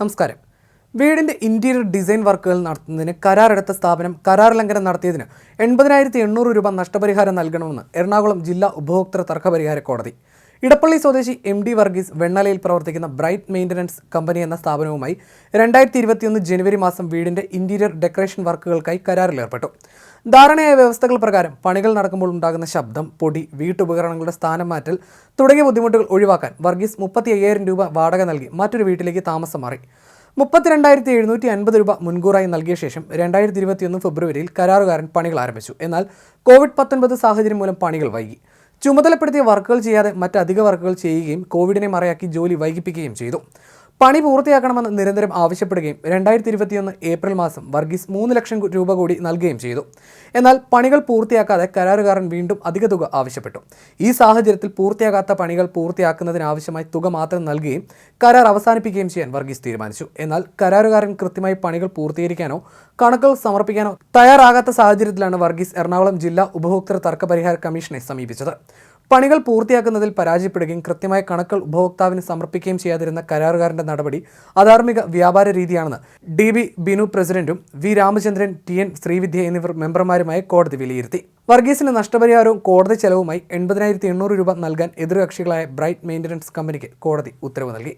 നമസ്കാരം. വീടിന്റെ interior design വർക്കുകൾ നടത്തുന്നതിന് കരാറെടുത്ത സ്ഥാപനം കരാർ ലംഘനം നടത്തിയതിന് എൺപതിനായിരത്തി എണ്ണൂറ് രൂപ നഷ്ടപരിഹാരം നൽകണമെന്ന് എറണാകുളം ജില്ലാ ഉപഭോക്തൃ തർക്കപരിഹാര കോടതി. ഇടപ്പള്ളി സ്വദേശി എം ഡി വർഗീസ് വെണ്ണലയിൽ പ്രവർത്തിക്കുന്ന ബ്രൈറ്റ് മെയിന്റനൻസ് കമ്പനി എന്ന സ്ഥാപനവുമായി രണ്ടായിരത്തി ഇരുപത്തിയൊന്ന് ജനുവരി മാസം വീടിന്റെ ഇന്റീരിയർ ഡെക്കറേഷൻ വർക്കുകൾക്കായി കരാറിലേർപ്പെട്ടു. ധാരണയായ വ്യവസ്ഥകൾ പ്രകാരം പണികൾ നടക്കുമ്പോൾ ഉണ്ടാകുന്ന ശബ്ദം പൊടി വീട്ടുപകരണങ്ങളുടെ സ്ഥാനം മാറ്റൽ തുടങ്ങിയ ബുദ്ധിമുട്ടുകൾ ഒഴിവാക്കാൻ വർഗീസ് മുപ്പത്തി അയ്യായിരം രൂപ വാടക നൽകി മറ്റൊരു വീട്ടിലേക്ക് താമസം മാറി. മുപ്പത്തിരണ്ടായിരത്തി എഴുന്നൂറ്റി അൻപത് രൂപ മുൻകൂറായി നൽകിയ ശേഷം രണ്ടായിരത്തി ഇരുപത്തിയൊന്ന് ഫെബ്രുവരിയിൽ കരാറുകാരൻ പണികൾ ആരംഭിച്ചു. എന്നാൽ കോവിഡ് പത്തൊൻപത് സാഹചര്യം മൂലം പണികൾ വൈകി. ചുമതലപ്പെടുത്തിയ വർക്കുകൾ ചെയ്യാതെ മറ്റധിക വർക്കുകൾ ചെയ്യുകയും കോവിഡിനെ മറയാക്കി ജോലി വൈകിപ്പിക്കുകയും ചെയ്തു. പണി പൂർത്തിയാക്കണമെന്ന് നിരന്തരം ആവശ്യപ്പെടുകയും രണ്ടായിരത്തി ഇരുപത്തിയൊന്ന് ഏപ്രിൽ മാസം വർഗീസ് മൂന്ന് ലക്ഷം രൂപ കൂടി നൽകുകയും ചെയ്തു. എന്നാൽ പണികൾ പൂർത്തിയാക്കാതെ കരാറുകാരൻ വീണ്ടും അധിക തുക ആവശ്യപ്പെട്ടു. ഈ സാഹചര്യത്തിൽ പൂർത്തിയാകാത്ത പണികൾ പൂർത്തിയാക്കുന്നതിനാവശ്യമായി തുക മാത്രം നൽകുകയും കരാർ അവസാനിപ്പിക്കുകയും ചെയ്യാൻ വർഗീസ് തീരുമാനിച്ചു. എന്നാൽ കരാറുകാരൻ കൃത്യമായി പണികൾ പൂർത്തീകരിക്കാനോ കണക്കുകൾ സമർപ്പിക്കാനോ തയ്യാറാകാത്ത സാഹചര്യത്തിലാണ് വർഗീസ് എറണാകുളം ജില്ലാ ഉപഭോക്തൃ തർക്ക പരിഹാര കമ്മീഷനെ സമീപിച്ചത്. പണികൾ പൂർത്തിയാക്കുന്നതിൽ പരാജയപ്പെടുകയും കൃത്യമായ കണക്കുകൾ ഉപഭോക്താവിന് സമർപ്പിക്കുകയും ചെയ്യാതിരുന്ന കരാറുകാരന്റെ നടപടി അധാർമിക വ്യാപാര രീതിയാണെന്ന് ഡി ബി ബിനു പ്രസിഡന്റും V Ramachandran T N Srividya എന്നിവർ മെമ്പർമാരുമായി കോടതി വിലയിരുത്തി. വർഗീസിന് നഷ്ടപരിഹാരവും കോടതി ചെലവുമായി എൺപതിനായിരത്തി എണ്ണൂറ് രൂപ നൽകാൻ എതിർകക്ഷികളായ ബ്രൈറ്റ് മെയിന്റനൻസ് കമ്പനിക്ക് കോടതി ഉത്തരവ് നൽകി.